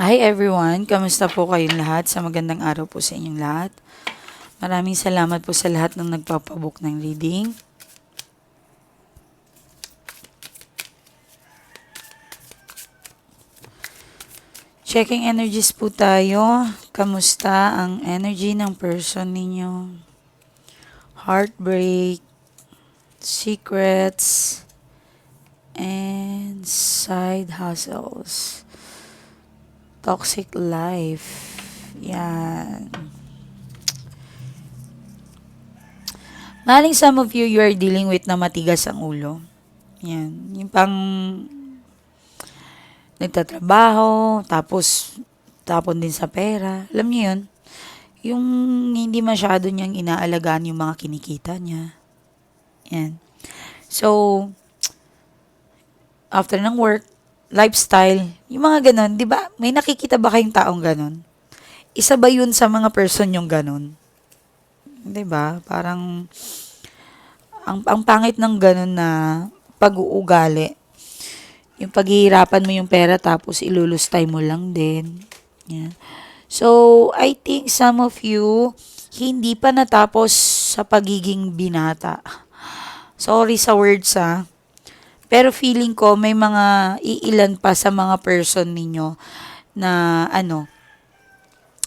Hi everyone, kamusta po kayong lahat? Sa magandang araw po sa inyong lahat. Maraming salamat po sa lahat ng nagpapabook ng reading. Checking energies po tayo. Kamusta ang energy ng person ninyo? Heartbreak, secrets, and side hustles. Toxic life. Yan. Maling some of you, you are dealing with na matigas ang ulo. Yan. Yung pang nagtatrabaho, tapos tapon din sa pera. Alam niyo yun? Yung hindi masyado niyang inaalagaan yung mga kinikita niya. Yan. So, after ng work, lifestyle, yung mga ganon, di ba? May nakikita ba kayong taong ganon? Isa ba yun sa mga person yung ganon? Di ba? Parang, ang, ang pangit ng ganon na pag-uugali. Yung paghihirapan mo yung pera tapos ilulustay mo lang din. Yan. So, I think some of you, hindi pa natapos sa pagiging binata. Sorry sa words ah. Pero feeling ko may mga iilan pa sa mga person ninyo na ano,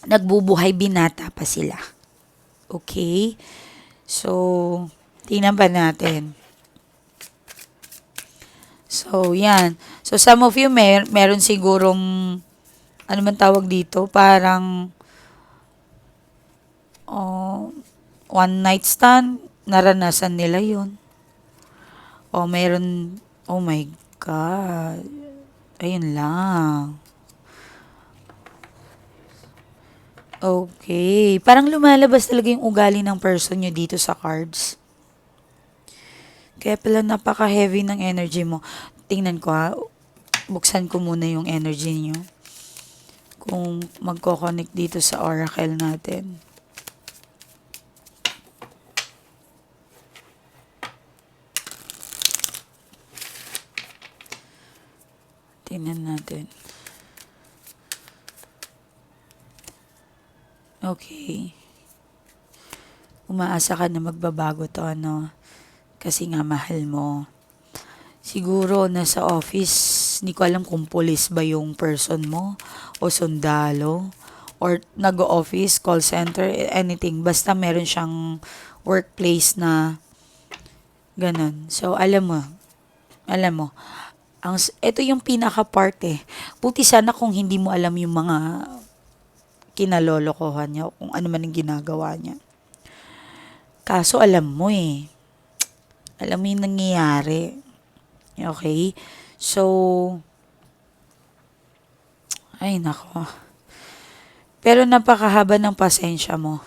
nagbubuhay binata pa sila. Okay? So, tingnan pa natin. So, yan. So, some of you, mer meron sigurong, ano man tawag dito, parang, oh, one night stand, naranasan nila yon O, meron, oh my God. Ayun lang. Okay. Parang lumalabas talaga yung ugali ng person nyo dito sa cards. Kaya pala napaka-heavy ng energy mo. Tingnan ko ha. Buksan ko muna yung energy niyo. Kung magko-connect dito sa oracle natin. Tingnan natin. Okay. Umaasa ka na magbabago to, ano? Kasi nga mahal mo. Siguro nasa office, hindi ko alam kung police ba yung person mo o sundalo or nag-office, call center, anything. Basta meron siyang workplace na ganun. So, alam mo, alam mo, ang, ito yung pinaka-part eh. Buti sana kung hindi mo alam yung mga kinalolokohan niya o kung ano man ang ginagawa niya. Kaso alam mo eh. Alam mo yung nangyayari. Okay? So, ay nako. Pero napakahaba ng pasensya mo.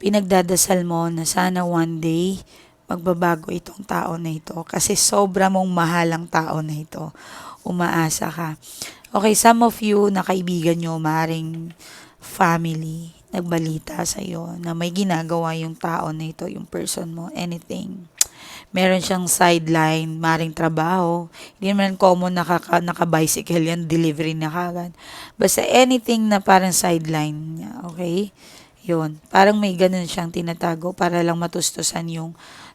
Pinagdadasal mo na sana one day magbabago itong tao na ito kasi sobra mong mahal ang tao na ito. Umaasa ka. Okay, some of you na kaibigan nyo, maring family, nagbalita sa iyo na may ginagawa yung tao na ito, yung person mo, anything. Meron siyang sideline, maring trabaho. Hindi naman common nakaka, naka-bicycle yan, delivery na kagad. Basta anything na parang sideline niya, okay? Yun. Parang may ganun siyang tinatago para lang matustusan yung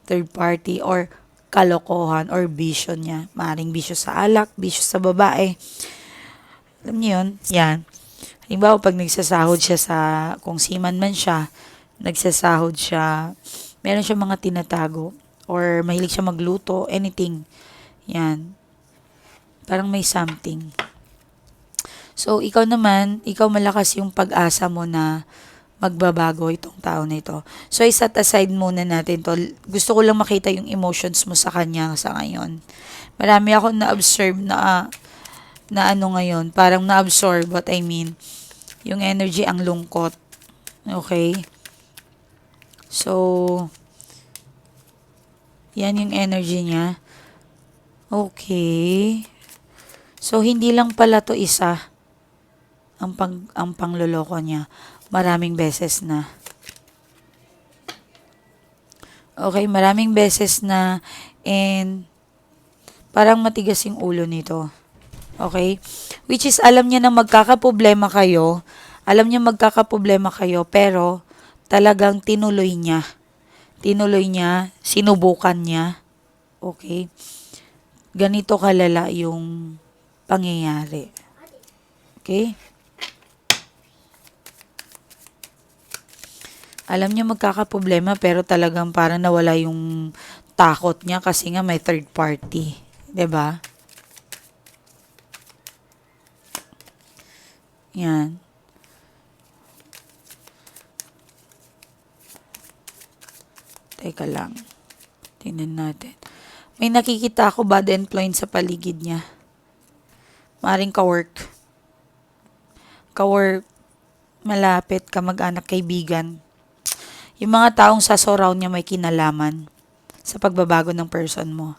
third party or kalokohan or bisyo niya. Maring bisyo sa alak, bisyo sa babae. Alam niyo yun? Yan. Halimbawa, pag nagsasahod siya sa, kung seaman man siya, nagsasahod siya, meron siya mga tinatago or mahilig siya magluto, anything. Yan. Parang may something. So, ikaw naman, ikaw malakas yung pag-asa mo na magbabago itong tao na ito. So, iset aside muna natin to. Gusto ko lang makita yung emotions mo sa kanya sa ngayon. Marami ako na-observe na, na ano ngayon, parang na-absorb what I mean. Yung energy ang lungkot. Okay? So, yan yung energy niya. Okay. So, hindi lang pala to isa ang, pang, ang pangloloko niya maraming beses na. Okay, maraming beses na and parang matigas yung ulo nito. Okay? Which is, alam niya na magkakaproblema kayo. Alam niya magkakaproblema kayo, pero talagang tinuloy niya. Tinuloy niya, sinubukan niya. Okay? Ganito kalala yung pangyayari. Okay? Alam niya magkakaproblema pero talagang parang nawala yung takot niya kasi nga may third party. ba? Yan. Teka lang. Tingnan natin. May nakikita ako bad influence sa paligid niya. Maring ka-work. Ka-work, malapit, kamag-anak, kaibigan. Yung mga taong sa surround niya may kinalaman sa pagbabago ng person mo.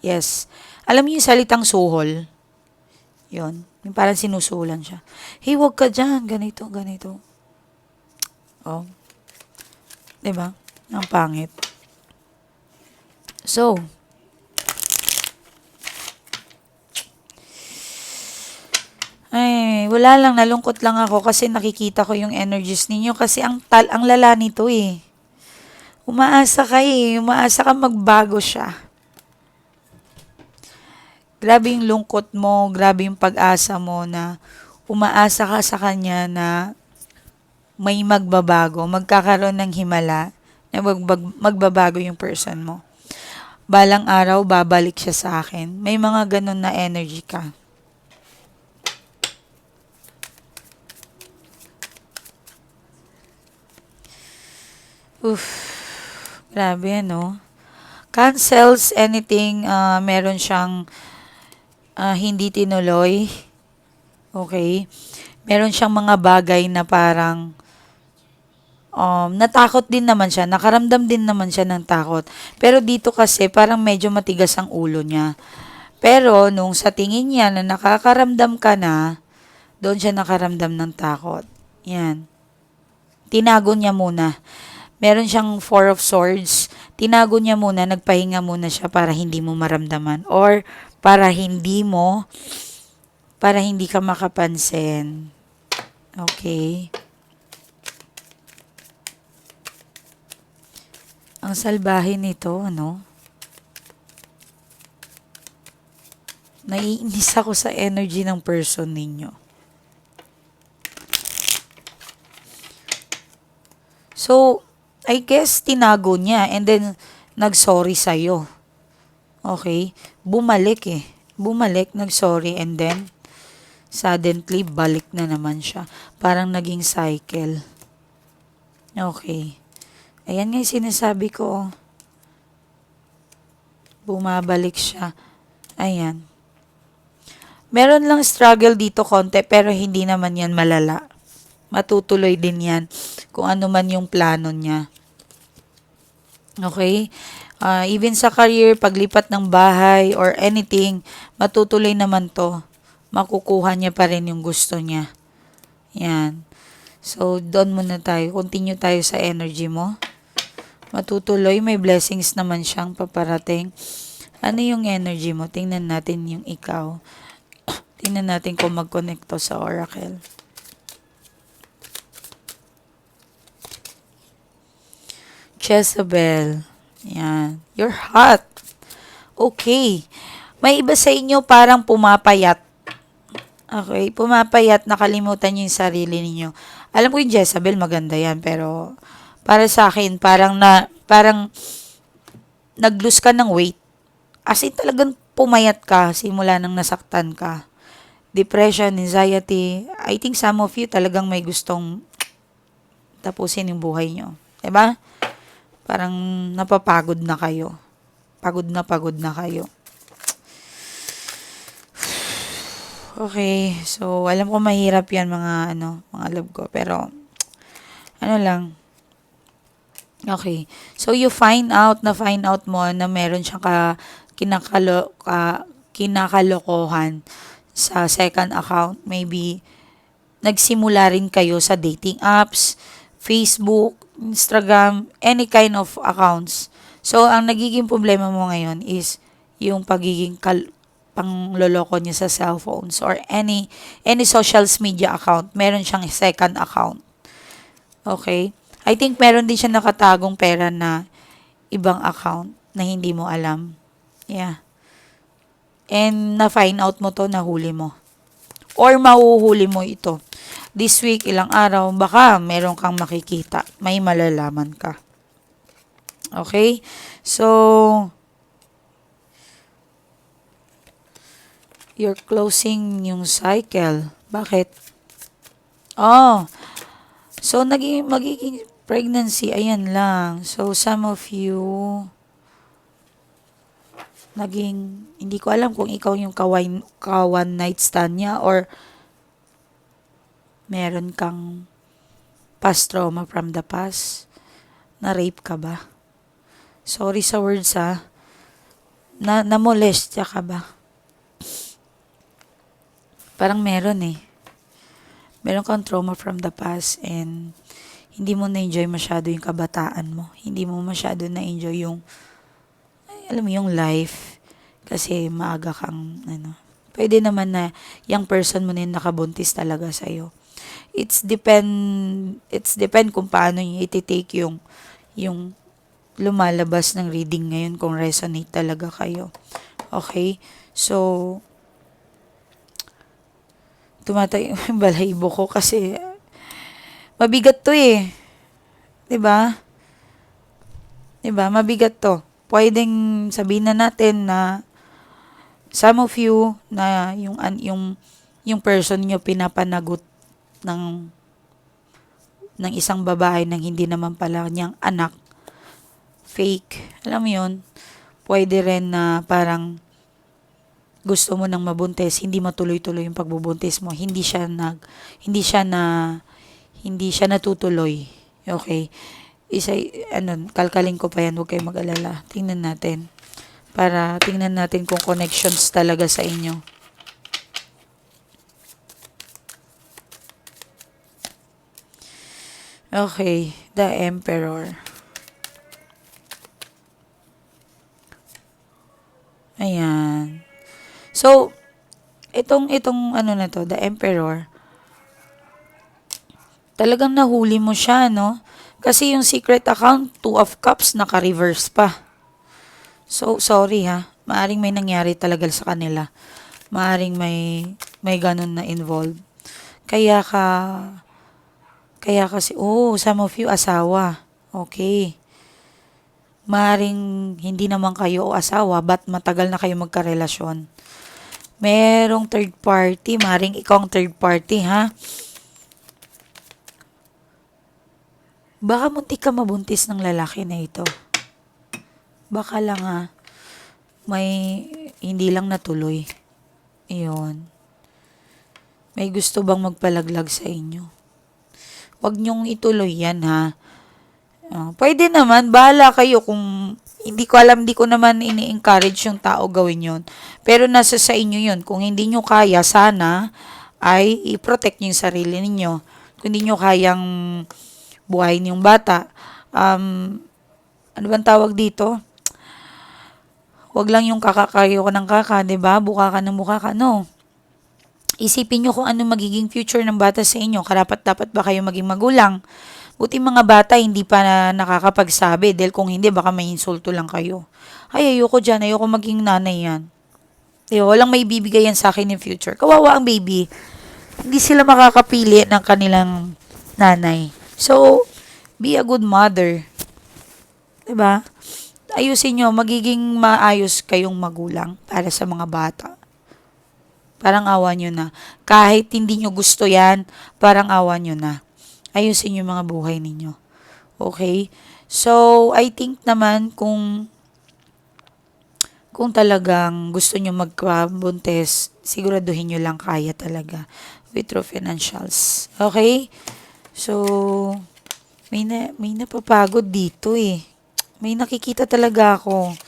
Yes. Alam niyo yung salitang suhol? Yun. Yung parang sinusulan siya. Hey, wag ka dyan. Ganito, ganito. Oh. ba? Ang pangit. So, ay, wala lang, nalungkot lang ako kasi nakikita ko yung energies ninyo kasi ang tal ang lala nito eh. Umaasa ka eh, umaasa ka magbago siya. Grabe yung lungkot mo, grabe yung pag-asa mo na umaasa ka sa kanya na may magbabago, magkakaroon ng himala, na magbag- magbabago yung person mo. Balang araw, babalik siya sa akin. May mga ganun na energy ka. Oof. Grabe, ano? Cancels anything, ah, meron siyang ah, hindi tinuloy. Okay? Meron siyang mga bagay na parang um, natakot din naman siya, nakaramdam din naman siya ng takot. Pero dito kasi parang medyo matigas ang ulo niya. Pero nung sa tingin niya na nakakaramdam ka na, doon siya nakaramdam ng takot. Yan. Tinago niya muna. Meron siyang Four of Swords. Tinago niya muna, nagpahinga muna siya para hindi mo maramdaman. Or para hindi mo, para hindi ka makapansin. Okay. Ang salbahe nito, ano? Naiinis ako sa energy ng person ninyo. So, I guess tinago niya and then nag-sorry sa'yo. Okay? Bumalik eh. Bumalik, nag-sorry and then suddenly balik na naman siya. Parang naging cycle. Okay. Ayan nga yung sinasabi ko. oh. Bumabalik siya. Ayan. Meron lang struggle dito konti pero hindi naman yan malala. Matutuloy din yan kung ano man yung plano niya. Okay? Ah, even sa career, paglipat ng bahay or anything, matutuloy naman to. Makukuha niya pa rin yung gusto niya. Yan. So, doon muna tayo. Continue tayo sa energy mo. Matutuloy. May blessings naman siyang paparating. Ano yung energy mo? Tingnan natin yung ikaw. Tingnan natin kung mag-connect to sa Oracle. Jezebel. Yan. You're hot. Okay. May iba sa inyo parang pumapayat. Okay, pumapayat, nakalimutan niyo yung sarili niyo. Alam ko yung Jezebel, maganda yan, pero para sa akin, parang na, parang nag-lose ka ng weight. As in, talagang pumayat ka simula nang nasaktan ka. Depression, anxiety, I think some of you talagang may gustong tapusin yung buhay nyo. ba? Parang napapagod na kayo. Pagod na pagod na kayo. Okay, so alam ko mahirap 'yan mga ano, mga love ko, pero ano lang. Okay. So you find out na find out mo na meron siyang ka kinakalo ka, kinakalokohan sa second account. Maybe nagsimula rin kayo sa dating apps, Facebook, Instagram, any kind of accounts. So, ang nagiging problema mo ngayon is yung pagiging kal- pang loloko niya sa cellphones or any any social media account. Meron siyang second account. Okay? I think meron din siya nakatagong pera na ibang account na hindi mo alam. Yeah. And na-find out mo to, nahuli mo. Or mahuhuli mo ito. This week, ilang araw, baka meron kang makikita. May malalaman ka. Okay? So, you're closing yung cycle. Bakit? Oh, so naging, magiging pregnancy, ayan lang. So, some of you, naging, hindi ko alam kung ikaw yung kawan, kawan night stand niya or meron kang past trauma from the past. Na-rape ka ba? Sorry sa words ha. Na, na-molestya ka ba? Parang meron eh. Meron kang trauma from the past and hindi mo na-enjoy masyado yung kabataan mo. Hindi mo masyado na-enjoy yung, ay, alam mo, yung life. Kasi maaga kang, ano, pwede naman na yung person mo na yung nakabuntis talaga sa'yo. It's depend, it's depend kung paano niyo iti-take yung, yung lumalabas ng reading ngayon kung resonate talaga kayo. Okay? So, tumatay yung balahibo ko kasi mabigat to eh. 'Di ba? 'Di ba? Mabigat to. Pwedeng sabihin na natin na some of you na yung yung yung person nyo pinapanagot ng ng isang babae nang hindi naman pala niyang anak fake. Alam mo 'yon? Pwede rin na parang gusto mo nang mabuntis, hindi matuloy-tuloy yung pagbubuntis mo. Hindi siya nag hindi siya na hindi siya natutuloy. Okay? Isa ano, kalkalin ko pa yan, huwag kayong mag-alala. Tingnan natin. Para tingnan natin kung connections talaga sa inyo. Okay, the Emperor. Ayan. So, itong, itong ano na to, the Emperor, talagang nahuli mo siya, no? Kasi yung secret account, two of cups, naka-reverse pa. So, sorry ha. Maaring may nangyari talaga sa kanila. Maaring may, may ganun na involved. Kaya ka, kaya kasi, oh, some of you asawa. Okay. Maaring hindi naman kayo asawa, but matagal na kayo magkarelasyon merong third party, maring ikaw ang third party, ha? Baka muntik ka mabuntis ng lalaki na ito. Baka lang ha, may hindi lang natuloy. Iyon. May gusto bang magpalaglag sa inyo? Huwag niyong ituloy yan ha. Uh, pwede naman, bahala kayo kung hindi ko alam, hindi ko naman ini-encourage yung tao gawin yun. Pero nasa sa inyo yun. Kung hindi nyo kaya, sana ay i-protect yung sarili ninyo. Kung hindi nyo kayang buhayin yung bata, um, ano bang tawag dito? Huwag lang yung kakakayo ko ng kaka, 'di ba? Buka ka ng mukha ka. No. Isipin nyo kung ano magiging future ng bata sa inyo. Karapat dapat ba kayo maging magulang? Buti mga bata hindi pa na nakakapagsabi dahil kung hindi baka may insulto lang kayo. Ay ayoko dyan, ayoko maging nanay yan. Di walang may bibigay yan sa akin in future. Kawawa ang baby. Hindi sila makakapili ng kanilang nanay. So, be a good mother. ba? Ayusin nyo, magiging maayos kayong magulang para sa mga bata. Parang awa nyo na. Kahit hindi nyo gusto yan, parang awa nyo na ayusin yung mga buhay ninyo. Okay? So, I think naman kung kung talagang gusto nyo magpabuntes, siguraduhin nyo lang kaya talaga with true financials. Okay? So, may, na, may napapagod dito eh. May nakikita talaga ako.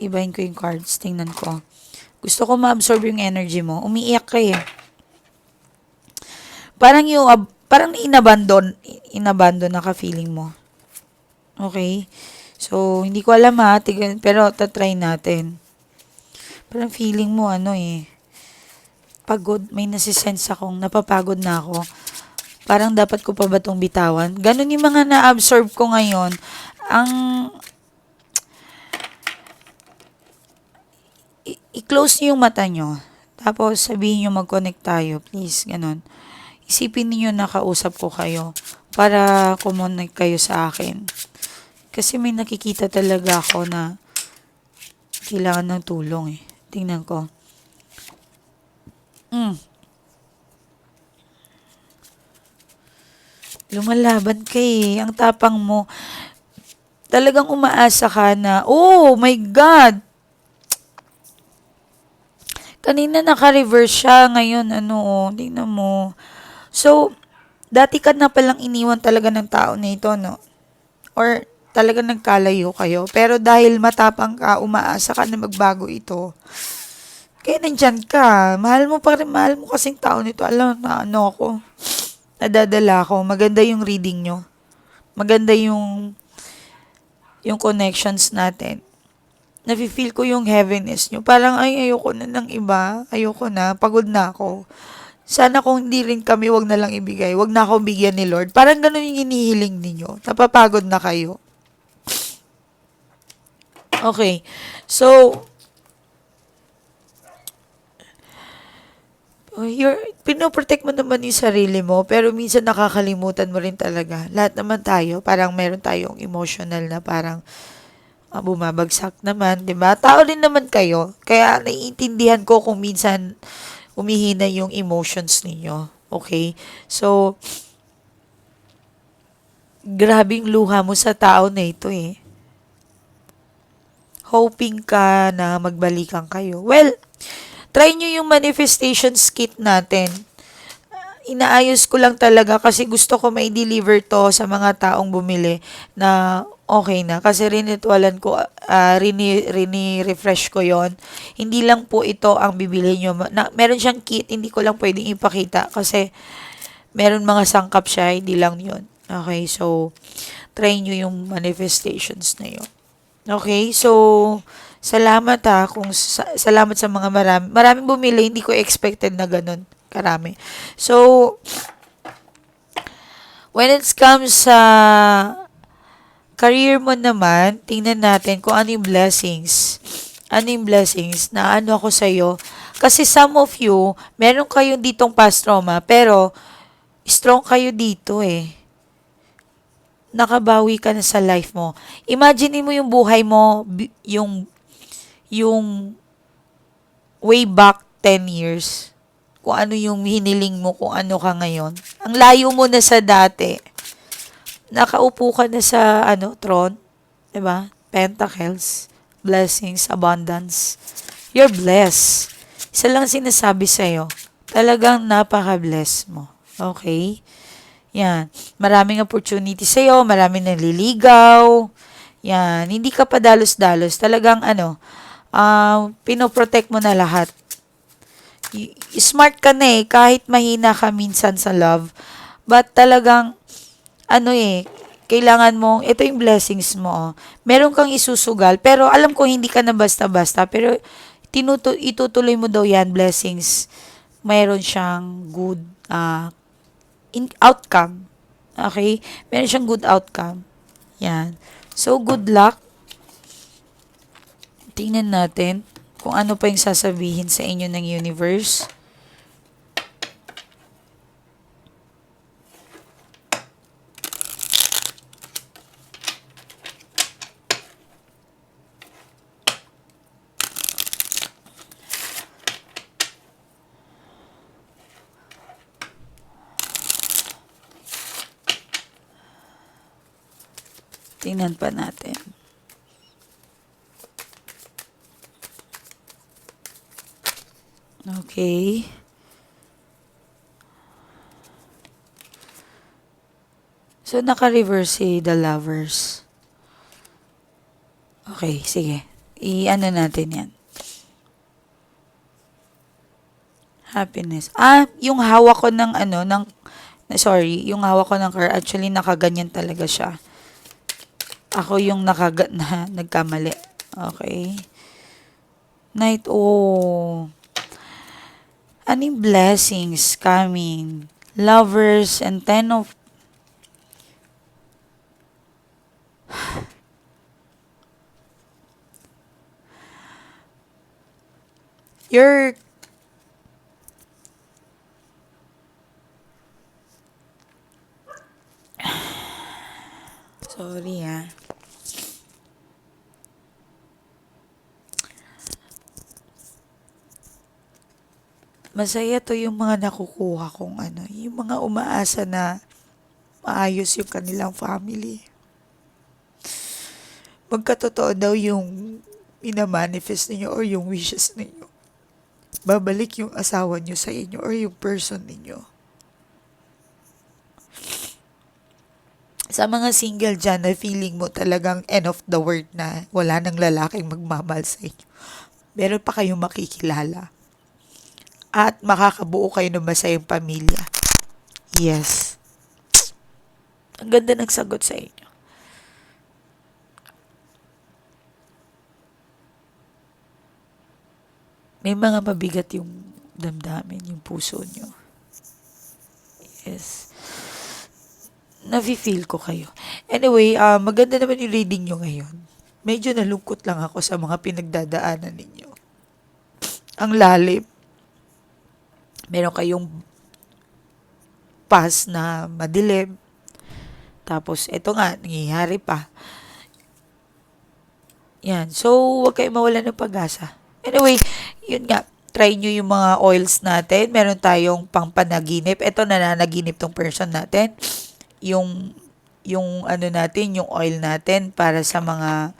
Ibahin ko yung cards. Tingnan ko. Gusto ko ma-absorb yung energy mo. Umiiyak ka eh. Parang yung parang inabandon, inabandon na ka-feeling mo. Okay? So, hindi ko alam ha, tig- pero tatry natin. Parang feeling mo ano eh. Pagod. May nasisense akong napapagod na ako. Parang dapat ko pa ba itong bitawan? Ganon yung mga na-absorb ko ngayon. Ang i-close niyo yung mata nyo. Tapos sabihin nyo mag-connect tayo, please. Ganon. Isipin niyo na kausap ko kayo para kumonect kayo sa akin. Kasi may nakikita talaga ako na kailangan ng tulong eh. Tingnan ko. Mm. Lumalaban ka eh. Ang tapang mo. Talagang umaasa ka na, oh my God! Kanina naka-reverse siya. Ngayon, ano, oh, tingnan mo. So, dati ka na palang iniwan talaga ng tao na ito, no? Or talaga nagkalayo kayo. Pero dahil matapang ka, umaasa ka na magbago ito. Kaya nandyan ka. Mahal mo pa rin, mahal mo kasing tao nito. Alam na ano ako. Nadadala ako. Maganda yung reading nyo. Maganda yung yung connections natin. Nafe-feel ko yung heaviness nyo. Parang, ay, ayoko na ng iba. Ayoko na. Pagod na ako. Sana kung hindi rin kami, wag na lang ibigay. Wag na akong bigyan ni Lord. Parang ganun yung inihiling ninyo. Napapagod na kayo. Okay. So, you're, pinoprotect mo naman yung sarili mo, pero minsan nakakalimutan mo rin talaga. Lahat naman tayo, parang meron tayong emotional na parang ah, bumabagsak naman, di ba? Tao rin naman kayo. Kaya naiintindihan ko kung minsan umihina yung emotions ninyo. Okay? So, grabing luha mo sa tao na ito eh hoping ka na magbalikan kayo. Well, try nyo yung manifestations kit natin. Inaayos ko lang talaga kasi gusto ko may deliver to sa mga taong bumili na okay na. Kasi rinitualan ko, uh, rini, rini-refresh ko yon Hindi lang po ito ang bibili nyo. Na, meron siyang kit, hindi ko lang pwedeng ipakita kasi meron mga sangkap siya, hindi lang yon Okay, so try nyo yung manifestations na yun. Okay, so salamat ha kung sa, salamat sa mga marami. Maraming bumili, hindi ko expected na ganun karami. So when it comes sa career mo naman, tingnan natin kung ano yung blessings. Ano yung blessings na ano ako sa iyo. Kasi some of you, meron kayong ditong past trauma, pero strong kayo dito eh nakabawi ka na sa life mo. Imagine mo yung buhay mo, yung, yung way back 10 years. Kung ano yung hiniling mo, kung ano ka ngayon. Ang layo mo na sa dati. Nakaupo ka na sa, ano, throne. ba diba? Pentacles, blessings, abundance. You're blessed. Isa lang sinasabi sa'yo. Talagang napaka-bless mo. Okay? Yan. Maraming opportunity sa'yo, maraming naliligaw. Yan. Hindi ka pa dalos-dalos. Talagang ano, uh, pinoprotect mo na lahat. Smart ka na eh, kahit mahina ka minsan sa love. But talagang, ano eh, kailangan mo, ito yung blessings mo. Oh. Meron kang isusugal, pero alam ko hindi ka na basta-basta, pero tinutu- itutuloy mo daw yan, blessings. Mayroon siyang good uh, in outcome. Okay? Meron siyang good outcome. Yan. So, good luck. Tingnan natin kung ano pa yung sasabihin sa inyo ng universe. Tingnan pa natin. Okay. So, naka-reverse si The Lovers. Okay, sige. I-ano natin yan. Happiness. Ah, yung hawak ko ng ano, ng, sorry, yung hawak ko ng car, actually nakaganyan talaga siya. Ako yung nakaga na nagkamali. Okay. Knight, oh. Anong blessings coming? Lovers and ten of You're Sorry ah. Masaya to yung mga nakukuha kong ano, yung mga umaasa na maayos yung kanilang family. Magkatotoo daw yung minamanifest ninyo or yung wishes ninyo. Babalik yung asawa nyo sa inyo or yung person ninyo. Sa mga single dyan na feeling mo talagang end of the world na wala nang lalaking magmamahal sa inyo. Meron pa kayong makikilala. At makakabuo kayo ng masayang pamilya. Yes. Ang ganda ng sagot sa inyo. May mga mabigat yung damdamin, yung puso nyo. Yes. Nafe-feel ko kayo. Anyway, ah, maganda naman yung reading nyo ngayon. Medyo nalungkot lang ako sa mga pinagdadaanan ninyo. Ang lalim. Meron kayong past na madilim. Tapos, eto nga, nangyayari pa. Yan. So, huwag kayong mawalan ng pag-asa. Anyway, yun nga. Try nyo yung mga oils natin. Meron tayong pangpanaginip. Ito, nananaginip tong person natin. Yung, yung ano natin, yung oil natin para sa mga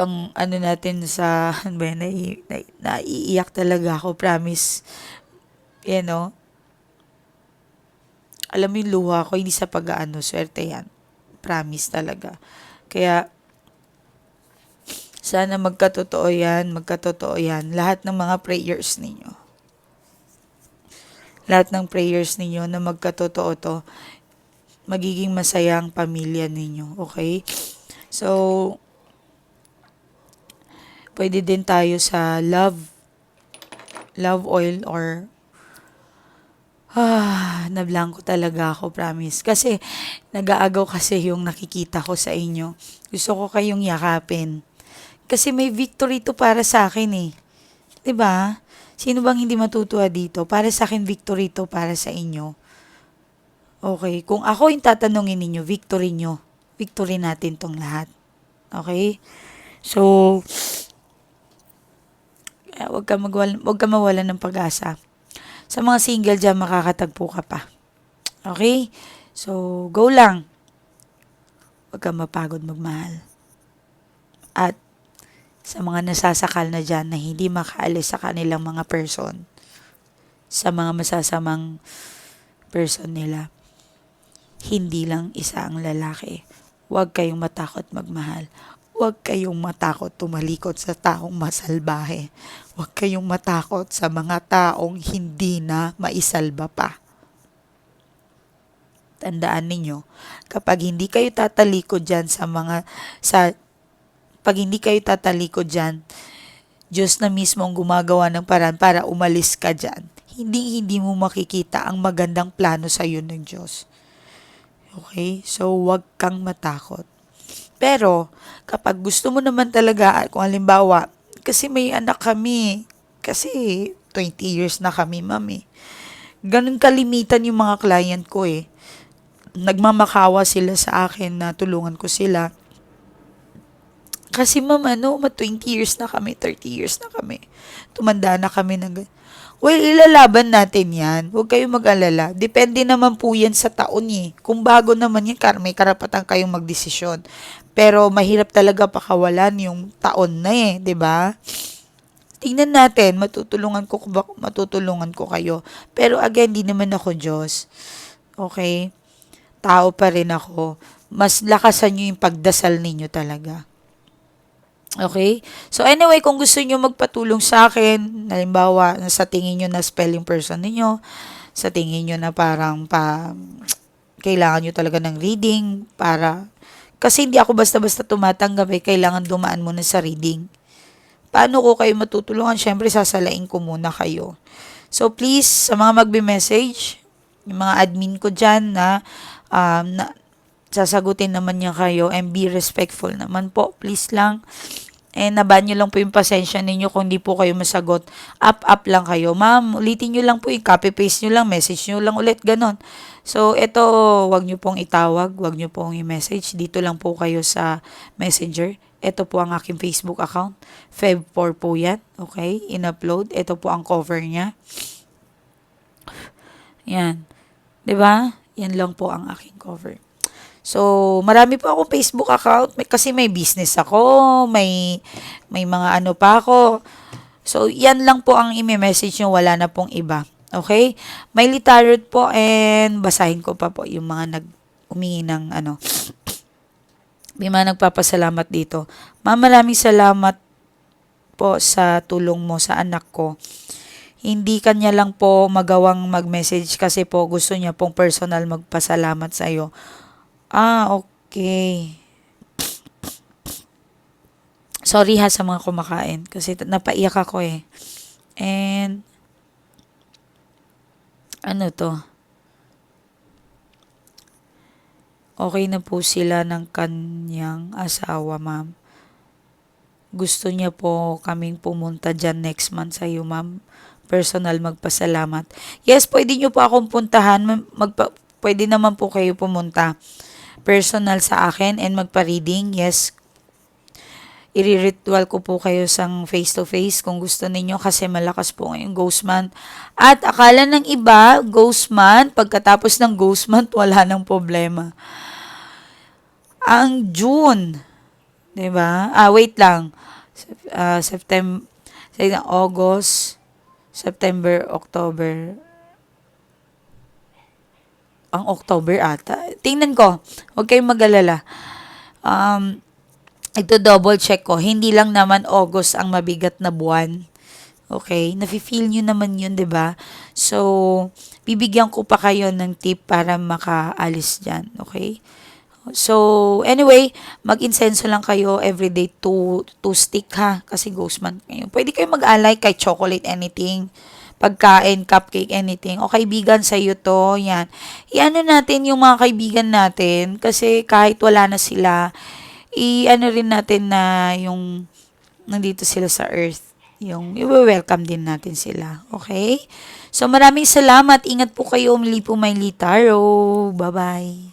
pang ano natin sa ano ba nai, naiiyak talaga ako promise. Yan no alam mo yung luha ko hindi sa pag-ano swerte yan. Promise talaga. Kaya sana magkatotoo yan magkatotoo yan. Lahat ng mga prayers ninyo. Lahat ng prayers ninyo na magkatotoo to magiging masayang pamilya ninyo okay? So Pwede din tayo sa love love oil or ah, nablangko talaga ako, promise. Kasi nag-aagaw kasi yung nakikita ko sa inyo. Gusto ko kayong yakapin. Kasi may victory to para sa akin eh. 'Di ba? Sino bang hindi matutuwa dito? Para sa akin victory to para sa inyo. Okay, kung ako yung tatanungin ninyo, victory nyo. Victory natin tong lahat. Okay? So, kaya huwag ka, magwal, huwag ka mawalan ng pag-asa. Sa mga single dyan, makakatagpo ka pa. Okay? So, go lang. Huwag ka mapagod magmahal. At sa mga nasasakal na dyan na hindi makaalis sa kanilang mga person, sa mga masasamang person nila, hindi lang isa ang lalaki. Huwag kayong matakot magmahal. Huwag kayong matakot tumalikod sa taong masalbahe. Huwag kayong matakot sa mga taong hindi na maisalba pa. Tandaan ninyo, kapag hindi kayo tatalikod dyan sa mga, sa, pag hindi kayo tatalikod dyan, Diyos na mismo ang gumagawa ng paraan para umalis ka dyan. Hindi, hindi mo makikita ang magandang plano sa iyo ng Diyos. Okay? So, huwag kang matakot. Pero, kapag gusto mo naman talaga, kung halimbawa, kasi may anak kami, kasi 20 years na kami, mami. Ganun kalimitan yung mga client ko eh. Nagmamakawa sila sa akin na tulungan ko sila. Kasi ma'am, ano, ma 20 years na kami, 30 years na kami. Tumanda na kami ng Well, ilalaban natin yan. Huwag kayong mag-alala. Depende naman po yan sa taon eh. Kung bago naman yan, may karapatan kayong magdesisyon. Pero mahirap talaga pakawalan yung taon na eh, 'di ba? Tingnan natin, matutulungan ko matutulungan ko kayo. Pero again, di naman ako Diyos. Okay? Tao pa rin ako. Mas lakasan niyo yung pagdasal ninyo talaga. Okay? So anyway, kung gusto niyo magpatulong sa akin, halimbawa, sa tingin niyo na spelling person niyo, sa tingin niyo na parang pa kailangan niyo talaga ng reading para kasi hindi ako basta-basta tumatanggap eh, kailangan dumaan muna sa reading. paano ko kayo matutulungan? Syempre, sasalain ko muna kayo. So, please, sa mga magbe-message, yung mga admin ko dyan na, um, na sasagutin naman niya kayo and be respectful naman po. Please lang. And naban lang po yung pasensya ninyo kung di po kayo masagot. Up-up lang kayo. Ma'am, ulitin nyo lang po yung copy-paste nyo lang, message nyo lang ulit, ganon. So, ito, wag nyo pong itawag, wag nyo pong i-message. Dito lang po kayo sa messenger. Ito po ang aking Facebook account. Feb4 po yan. Okay? In-upload. Ito po ang cover niya. Yan. ba? Yan lang po ang aking cover. So, marami po akong Facebook account may, kasi may business ako, may may mga ano pa ako. So, yan lang po ang i-message nyo, wala na pong iba. Okay? May litarot po and basahin ko pa po yung mga nag umingi ng ano. May mga nagpapasalamat dito. Ma'am, maraming salamat po sa tulong mo sa anak ko hindi kanya lang po magawang mag-message kasi po gusto niya pong personal magpasalamat sa iyo. Ah, okay. Sorry ha sa mga kumakain kasi napaiyak ako eh. And ano to? Okay na po sila ng kanyang asawa, ma'am. Gusto niya po kaming pumunta dyan next month sa iyo, ma'am personal magpasalamat. Yes, pwede nyo po akong puntahan. Magpa, pwede naman po kayo pumunta personal sa akin and magpa-reading. Yes, i-ritual ko po kayo sang face-to-face kung gusto ninyo kasi malakas po ngayong ghost month. At akala ng iba, ghost month, pagkatapos ng ghost month, wala nang problema. Ang June, 'di ba? Ah, wait lang. Uh, September, August, September, October. Ang October ata. Tingnan ko. Huwag kayong mag-alala. Um, ito double check ko. Hindi lang naman August ang mabigat na buwan. Okay? Nafe-feel nyo naman yun, 'di ba So, bibigyan ko pa kayo ng tip para makaalis dyan. Okay? So, anyway, mag-insenso lang kayo everyday to, to stick ha. Kasi ghost month kayo. Pwede kayo mag-alay kay chocolate, anything. Pagkain, cupcake, anything. O kaibigan sa iyo to, yan. I-ano natin yung mga kaibigan natin. Kasi kahit wala na sila, i-ano rin natin na yung nandito sila sa earth. Yung i-welcome din natin sila. Okay? So, maraming salamat. Ingat po kayo. Umili po may litaro. Bye-bye.